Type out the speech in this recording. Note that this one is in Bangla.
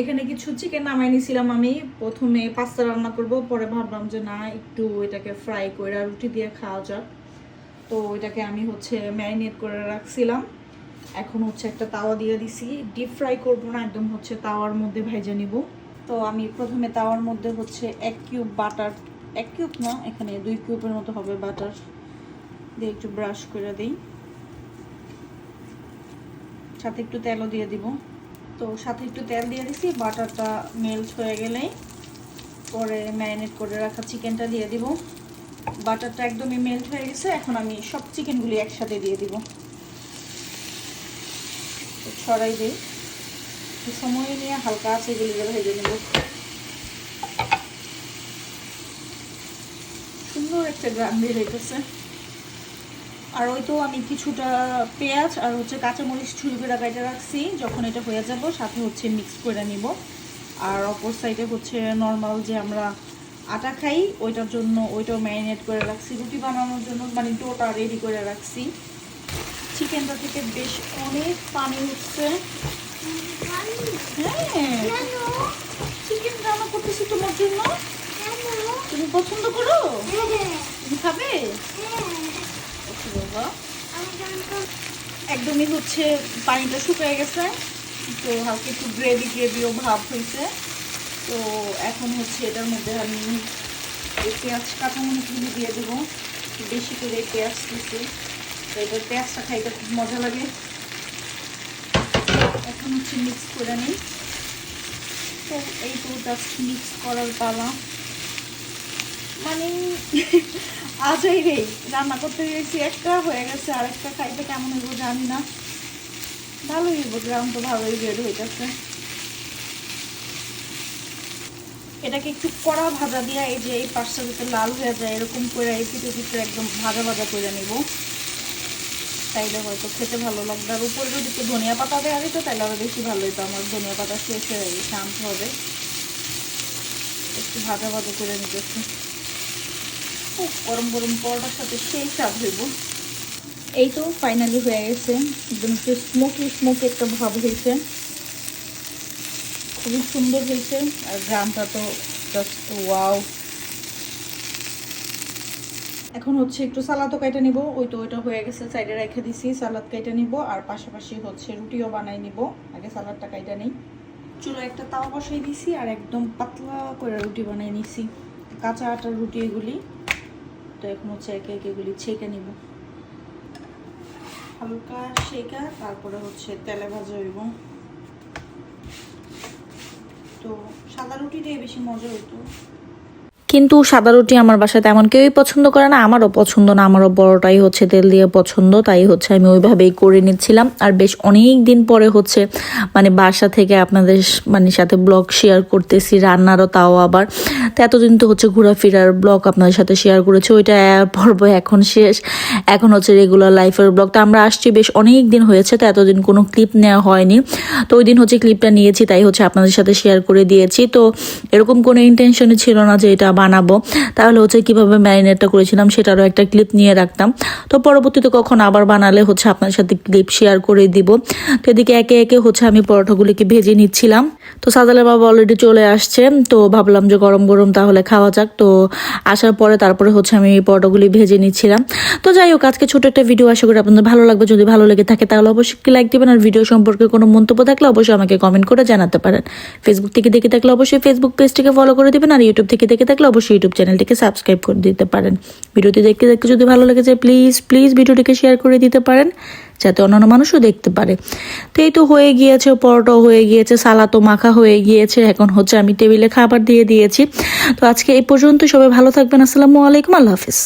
এখানে কিছু চিকেন নামাই নিছিলাম আমি। প্রথমে পাস্তা রান্না করব, পরে ভাবলাম যে না, একটু এটাকে ফ্রাই করে রুটি দিয়ে খাওয়া যাক। তো এটাকে আমি হচ্ছে ম্যারিনেট করে রাখছিলাম। এখন হচ্ছে একটা তাওয়া দিয়ে দিছি। ডিপ ফ্রাই করব না, একদম হচ্ছে তাওয়ার মধ্যে ভেজে নিব। তো আমি প্রথমে তাওয়ার মধ্যে হচ্ছে এক কিউব বাটার এক কিউব না, এখানে দুই কিউবের মতো হবে বাটার দিয়ে একটু ব্রাশ করে দিই। সাথে একটু তেলও দিয়ে দিব। তো সাথে একটু তেল দিয়ে দিছি, বাটারটা মেল্ট হয়ে গেলেই পরে ম্যারিনেট করে রাখা চিকেনটা দিয়ে দিব। বাটারটা একদমই মেল্ট হয়ে গেছে, এখন আমি সব চিকেনগুলি একসাথে দিয়ে দিব। ছড়াই দিই। একটু সময় নিয়ে হালকা আছে এগুলি ভেজে নেব। সুন্দর একটা গ্রাম বের হইতেছে। আর ওই তো আমি কিছুটা পেঁয়াজ আর হচ্ছে কাঁচামরিচ ছুরি করে কেটে রাখছি। যখন এটা হয়ে যাব সাথে হচ্ছে মিক্স করে নিব। আর অপর সাইডে হচ্ছে নর্মাল যে আমরা আটা খাই ওইটার জন্য ওইটাও ম্যারিনেট করে রাখছি। রুটি বানানোর জন্য মানে ডোটা রেডি করে রাখছি। চিকেনটা থেকে বেশ অনেক পানি উঠছে। হ্যাঁ। চিকেন রান্না করতেছি তোমার জন্য। তুমি পছন্দ করো? তুমি খাবে? একদমই হচ্ছে পানিটা শুকিয়ে গেছে, তো হালকা একটু গ্রেভি গ্রেভিও ভাব হয়েছে। তো এখন হচ্ছে এটার মধ্যে আমি এই পেঁয়াজ কাঁচামরিচগুলি দিয়ে দেবো বেশি করে পেঁয়াজ দিচ্ছি তো এটার পেঁয়াজটা খাইতে খুব মজা লাগে। এখন হচ্ছে মিক্স করে নিই। তো এই তো জাস্ট মিক্স করার পালা। মানে আজই রে, রান্না করতে গেছি একটা, হয়ে গেছে আরেকটা, খাইতে কেমন হইব জানি না। ভালোই হইব, গ্রাম তো ভালোই বের হইতেছে। এটাকে একটু কড়া ভাজা দিয়া, এই যে এই পাশটা যাতে লাল হয়ে যায়, এরকম করে এই পিঠে পিঠে একদম ভাজা ভাজা করে নিব। তাইলে হয়তো খেতে ভালো লাগবে। আর উপরে যদি একটু ধনিয়া পাতা দেওয়া দিত তাহলে আরও বেশি ভালো হতো আমার ধনিয়া পাতা শেষ হয়ে গেছে আনতে হবে। একটু ভাজা ভাজা করে নিতেছি। গরম গরম পরোটার সাথে সেই স্বাদ হইব। এই তো ফাইনালি হয়ে গেছে। একদম একটু স্মোকি স্মোকি একটা ভাব হয়েছে। খুবই সুন্দর হয়েছে। আর গ্রামটা তো জাস্ট ওয়াও এখন হচ্ছে একটু সালাদও কেটে নিব। ওই তো ওইটা হয়ে গেছে সাইডে রেখে দিছি। সালাদ কেটে নিব আর পাশাপাশি হচ্ছে রুটিও বানাই নিব। আগে সালাদটা কেটে নেই। চুলো একটা তাওয়া বসাই দিছি আর একদম পাতলা করে রুটি বানাই নিছি। কাঁচা আটার রুটি এগুলি। তো এখন হচ্ছে একে একে এগুলি ছেঁকে নিব। হালকা শেখা তারপরে হচ্ছে তেলে ভাজা হইব। তো সাদা রুটি দিয়ে বেশি মজা হইতো। কিন্তু সাদা রুটি আমার বাসায় তেমন কেউই পছন্দ করে না, আমারও পছন্দ না, আমারও বড়টাই হচ্ছে তেল দিয়ে পছন্দ, তাই হচ্ছে আমি ওইভাবেই করে নিচ্ছিলাম। আর বেশ অনেক দিন পরে হচ্ছে মানে বাসা থেকে আপনাদের মানে সাথে ব্লগ শেয়ার করতেছি, রান্নারও তাও আবার। এতদিন তো হচ্ছে ঘোরাফেরার ব্লগ আপনাদের সাথে শেয়ার করেছি, ওইটা পর্ব এখন শেষ। এখন হচ্ছে রেগুলার লাইফের ব্লগ তো আমরা আসছি বেশ অনেক দিন হয়েছে, তো এতদিন কোনো ক্লিপ নেওয়া হয়নি। তো ওই দিন হচ্ছে ক্লিপটা নিয়েছি, তাই হচ্ছে আপনাদের সাথে শেয়ার করে দিয়েছি। তো এরকম কোনো ইন্টেনশনই ছিল না যে এটা বানাবো। তাহলে হচ্ছে কীভাবে ম্যারিনেটটা করেছিলাম সেটারও একটা ক্লিপ নিয়ে রাখতাম। তো পরবর্তীতে কখন আবার বানালে হচ্ছে আপনার সাথে ক্লিপ শেয়ার করে দিব। তো এদিকে একে একে হচ্ছে আমি পরোটাগুলিকে ভেজে নিচ্ছিলাম। তো সাজালের বাবা অলরেডি চলে আসছে, তো ভাবলাম যে গরম গরম তাহলে খাওয়া যাক। তো আসার পরে তারপরে হচ্ছে আমি পরোটাগুলি ভেজে নিচ্ছিলাম। তো যাই হোক, আজকে ছোট একটা ভিডিও আশা করি আপনাদের ভালো লাগবে। যদি ভালো লেগে থাকে তাহলে অবশ্যই লাইক দিবেন। আর ভিডিও সম্পর্কে কোনো মন্তব্য থাকলে অবশ্যই আমাকে কমেন্ট করে জানাতে পারেন। ফেসবুক থেকে দেখে থাকলে অবশ্যই ফেসবুক পেজটিকে ফলো করে দিবেন। আর ইউটিউব থেকে দেখে থাকলে অবশ্যই ইউটিউব চ্যানেলটিকে সাবস্ক্রাইব করে দিতে পারেন। ভিডিওটি দেখতে দেখতে যদি ভালো লেগে যায় প্লিজ প্লিজ ভিডিওটিকে শেয়ার করে দিতে পারেন। যাতে অন্যান্য মানুষও দেখতে পারে। তো এই তো হয়ে গিয়েছে, পরোটাও হয়ে গিয়েছে সালাতো মাখা হয়ে গিয়েছে। এখন হচ্ছে আমি টেবিলে খাবার দিয়ে দিয়েছি। তো আজকে এই পর্যন্ত সবাই ভালো থাকবেন। আসসালামু আলাইকুম, আল্লাহ হাফিজ।